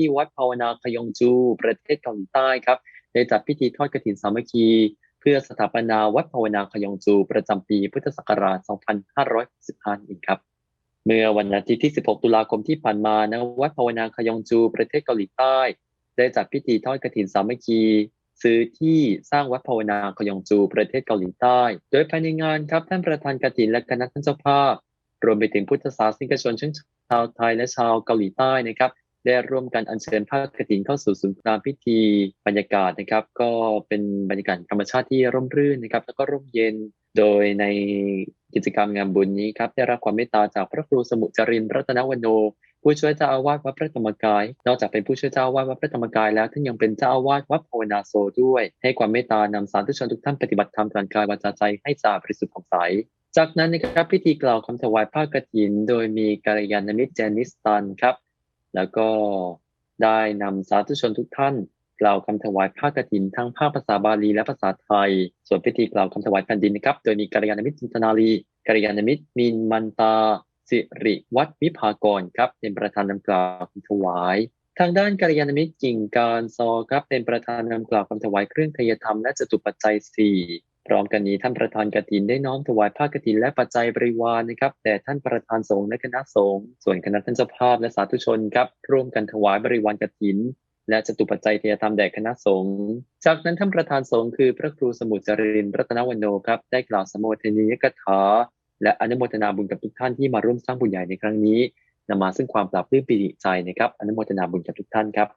ที่วัดภาวนาคยองจู ประเทศเกาหลีใต้ครับได้จัดพิธีทอดกฐินสามัคคี เพื่อสถาปนาวัดภาวนาคยองจู ประจำปีพุทธศักราช 2565อีกครับ เมื่อวันอาทิตย์ที่ 16 ตุลาคมที่ผ่านมาณวัดภาวนาคยองจู ประเทศเกาหลีใต้ ได้จัดพิธีทอดกฐินสามัคคีซื้อที่สร้างวัดภาวนาคยองจูประเทศเกาหลีใต้ โดยภายในงานครับท่านประธานกฐินและคณะท่านเจ้าภาพ รวมไปถึงพุทธศาสนิกชนทั้งชาวไทยและชาวเกาหลีใต้นะครับ ได้ร่วมกันอัญเชิญผ้ากฐินเข้าสู่ศูนย์กลางพิธีบรรยากาศนะครับ ก็เป็นบรรยากาศธรรมชาติที่ร่มรื่นนะครับ แล้วก็ร่มเย็นโดยในกิจกรรมงานบุญนี้ครับได้รับความเมตตาจากพระครูสมุจรินทร์รัตนวโน ผู้ช่วยเจ้าอาวาสวัดพระธรรมกาย นอกจากเป็นผู้ช่วยเจ้าอาวาสวัดพระธรรมกายแล้วท่านยังเป็นเจ้าอาวาสวัดภาวนาโซด้วย ให้ความเมตตานำสาธุชนทุกท่านปฏิบัติธรรมทางกายวาจาใจให้สะอาดบริสุทธิ์ผ่องใสจากนั้นนะครับพิธีกล่าวคำถวายผ้ากฐิน โดยมีกัลยาณมิตรเจนิสตันครับ แล้วก็ได้นำสาธุชนทุกท่าน กล่าวคำถวายผ้ากฐินทั้งภาคภาษาบาลีและภาษาไทย ส่วนพิธีกล่าวคำถวายแผ่นดินนะครับ โดยมีกัลยาณมิตรจินตนาลีกัลยาณมิตรมินมันตา สิริวัฒน์วิภากรครับ เป็นประธานนำกล่าวคำถวาย ทางด้านกัลยาณมิตรกิ่งการซอครับ เป็นประธานนำกล่าวคำถวายเครื่องทยธรรมและจตุปัจจัยสี่ พร้อมกันนี้ท่านประธานกฐินได้น้อมถวายผ้ากฐินและปัจจัยบริวารนะครับแต่ท่านประธานสงฆ์และคณะสงฆ์ส่วนคณะท่านเจ้าภาพและสาธุชนครับร่วมกันถวายบริวารกฐิน และจตุปัจจัยเทียธรรมแด่คณะสงฆ์จากนั้นท่านประธานสงฆ์คือพระครูสมุทรจรินรัตนวันโนครับได้กล่าวสมโภชนียกถาและอนุโมทนาบุญกับทุกท่านที่มาร่วมสร้างบุญใหญ่ในครั้งนี้นำมาซึ่งความปราบปลื้มปีติใจนะครับอนุโมทนาบุญกับทุกท่านครับ